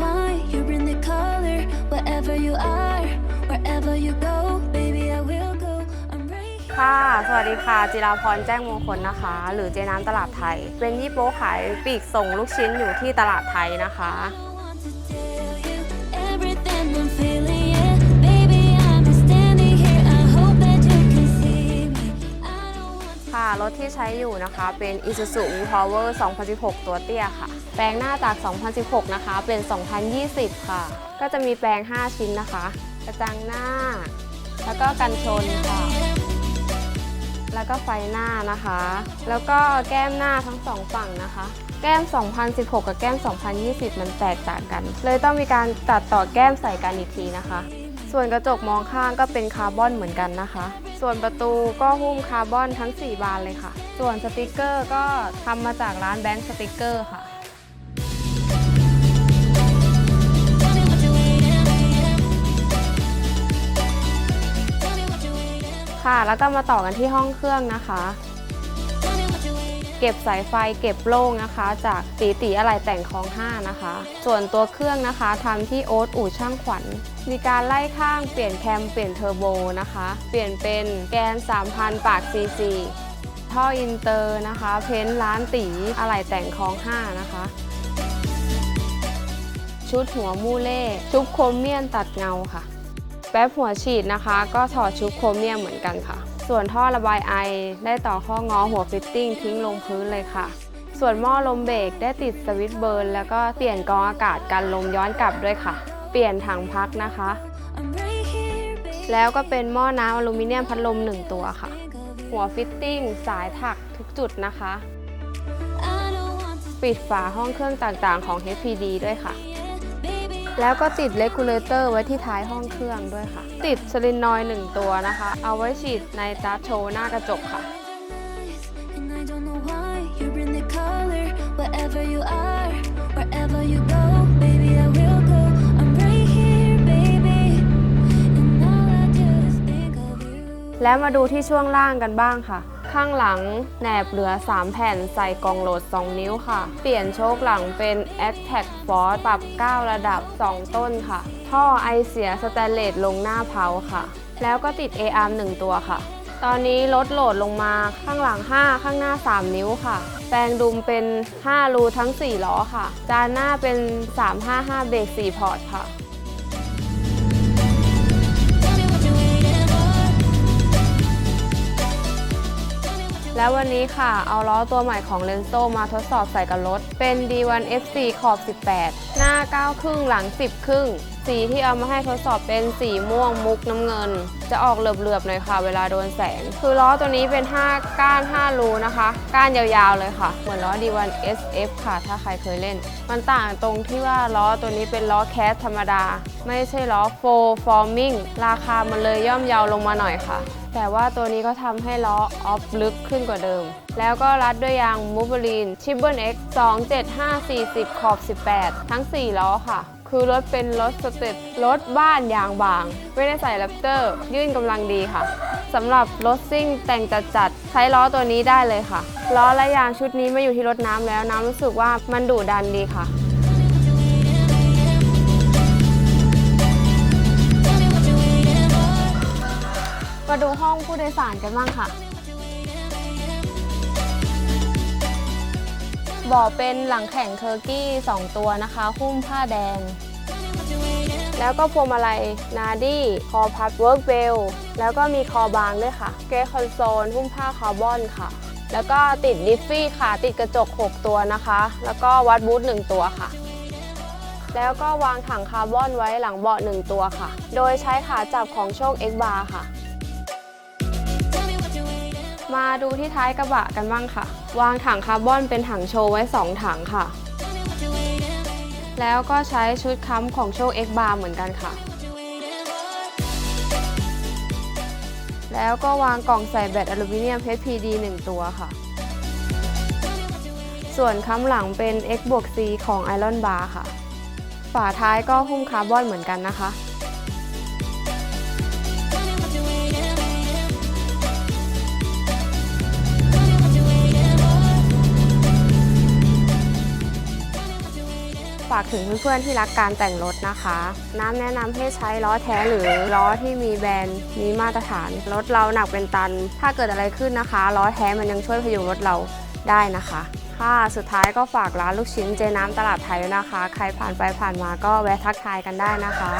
wine, you bring the color. Wherever you are, wherever you go, baby, I will go. I'm right ค่ะ สวัสดีค่ะ จิราพรแจ้งมงคลนะคะ หรือเจน้ำตลาดไทย เป็นยี่โป๊ขายปีกส่งลูกชิ้นอยู่ที่ตลาดไทยนะคะ ค่ะรถที่ใช้อยู่นะคะเป็น Isuzu Power 2016 ตัวเตี้ยค่ะ แปลงหน้าจาก 2016 นะคะ เป็น 2020 ค่ะ ก็จะมีแปลง 5 ชิ้นนะคะ กระจังหน้า แล้วก็กันชนค่ะ แล้วก็ไฟหน้านะคะ แล้วก็แก้มหน้าทั้งสองฝั่งนะคะแก้ม 2016 กับแก้ม 2020 มันแตกต่างกัน เลยต้องมีการตัดต่อแก้มใส่กันอีกทีนะคะ ส่วนกระจกมองข้างก็เป็นคาร์บอนเหมือนกันนะคะ ส่วนประตูก็หุ้มคาร์บอนทั้ง 4 บานเลยค่ะ ส่วนสติกเกอร์ก็ทำมาจากร้านแบงค์สติกเกอร์ค่ะค่ะแล้วก็มาต่อกันที่ห้องเครื่องนะคะ เก็บสายไฟเก็บโล่งนะคะ จากตีตีอะไหล่แต่งคลอง5นะคะ ส่วนตัวเครื่องนะคะทำที่โอ๊ตอู่ช่างขวัญ มีการไล่ข้างเปลี่ยนแคมเปลี่ยนเทอร์โบนะคะ เปลี่ยนเป็นแกน 3,000 ปากซีซีท่ออินเตอร์นะคะ เพ้นท์ร้านตีอะไหล่แต่งคลอง5นะคะ ชุดหัวมูเล่ชุบโครเมียมตัดเงาค่ะ แป๊บหัวฉีดนะคะ ก็ถอดชุบโครเมียมเหมือนกันค่ะ ส่วนท่อระบายไอได้ต่อข้องอหัวฟิตติ้งทิ้งลงพื้นเลยค่ะ ส่วนหม้อลมเบรกได้ติดสวิตช์เบิร์นแล้วก็เปลี่ยนกองอากาศกันลมย้อนกลับด้วยค่ะ เปลี่ยนถังพักนะคะ แล้วก็เป็นหม้อน้ำอลูมิเนียมพัดลม 1 ตัวค่ะ หัวฟิตติ้งสายถักทุกจุดนะคะ ปิดฝาห้องเครื่องต่างๆของ HPD ด้วยค่ะ แล้วก็ติดเลกูลเลเตอร์ไว้ที่ท้ายห้องเครื่องด้วยค่ะ ติดสลินนอยด์หนึ่งตัวนะคะ เอาไว้ฉีดในตาร์ทโชว์หน้ากระจกค่ะ And I don't know why you're in the color. Wherever you are, wherever you go, baby, I will go. I'm right here, baby. And all I do is think of you. แล้วมาดูที่ช่วงล่างกันบ้างค่ะ ข้างหลังแหนบเหลือ 3 แผ่นใส่กล่องโหลด 2 นิ้วค่ะ เปลี่ยนโชคหลังเป็น a t t a c Force ปรับ 9 ระดับ 2 ต้นค่ะ ท่อไอเสียสแตนเลสลงหน้าเพาค่ะ แล้วก็ติด A-arm 1 ตัวค่ะ ตอนนี้ลดโหลดลงมาข้างหลัง 5 ข้างหน้า 3 นิ้วค่ะ แปลงดุมเป็น 5 รูทั้ง 4 ล้อค่ะ จานหน้าเป็น 355 เบรก4 พอร์ตค่ะ และวันนี้ค่ะ เอาล้อตัวใหม่ของเลนโซมาทดสอบใส่กับรถ เป็น D1 FC ขอบ 18 หน้า 9 ครึ่งหลัง 10 ครึ่ง สีที่เอามาให้ทดสอบเป็นสีม่วงมุกน้ำเงิน จะออกเหลือบๆหน่อยค่ะ เวลาโดนแสง คือล้อตัวนี้เป็น 5 ก้าน 5 รูนะคะ ก้านยาวๆเลยค่ะ เหมือนล้อ D1 SF ค่ะ ถ้าใครเคยเล่น มันต่างตรงที่ว่าล้อตัวนี้เป็นล้อแคสธรรมดา ไม่ใช่ล้อ Full Forming ราคามันเลยย่อมเยาวลงมาหน่อยค่ะ แต่ว่าตัวนี้ก็ทำให้ล้อออฟลึกขึ้นกว่าเดิม แล้วก็รัดด้วยยาง m o v e l i n c h i b b l X 27540ขอบ 18 ทั้ง 4 ล้อค่ะ คือรถเป็นรถสเต็ปรถบ้านยางบาง ไม่ได้ใส่แรปเตอร์ ยื่นกำลังดีค่ะสำหรับรถซิ่งแต่งจัดๆใช้ล้อตัวนี้ได้เลยค่ะ ล้อและยางชุดนี้มาอยู่ที่รถน้ำแล้วน้ำรู้สึกว่ามันดุดันดีค่ะมาดูห้องผู้โดยสารกันบ้างค่ะ บ่อเป็นหลังแข่งเทอร์กี้ 2 ตัวนะคะหุ้มผ้าแดง แล้วก็พวงมาลัยนาดี้คอพับเวิร์กเบลแล้วก็มีคอบางด้วยค่ะ เกรคอนโซลหุ้มผ้าคาร์บอนค่ะ แล้วก็ติดดิฟฟี่ค่ะ ติดกระจก 6 ตัวนะคะ แล้วก็วัดบูท1ตัวค่ะ แล้วก็วางถังคาร์บอนไว้หลังเบาะ1ตัวค่ะ โดยใช้ขาจับของโชค X Bar ค่ะ มาดูที่ท้ายกระบะกันบ้างค่ะ วางถังคาร์บอนเป็นถังโชว์ไว้ 2 ถังค่ะ แล้วก็ใช้ชุดค้ำของโชค X Bar เหมือนกันค่ะ แล้วก็วางกล่องใส่แบตอลูมิเนียม HPD 1 ตัวค่ะ ส่วนค้ำหลังเป็น X บวก C ของ Iron Bar ค่ะ ฝาท้ายก็หุ้มคาร์บอนเหมือนกันนะคะ ฝากถึงเพื่อนๆที่รักการแต่งรถนะคะ น้ำแนะนำให้ใช้ล้อแท้หรือล้อที่มีแบรนด์มีมาตรฐาน รถเราหนักเป็นตัน ถ้าเกิดอะไรขึ้นนะคะล้อแท้มันยังช่วยพยุงรถเราได้นะคะค่ะสุดท้ายก็ฝากร้านลูกชิ้นเจน้ำตลาดไทยนะคะ ใครผ่านไปผ่านมาก็แวะทักทายกันได้นะคะ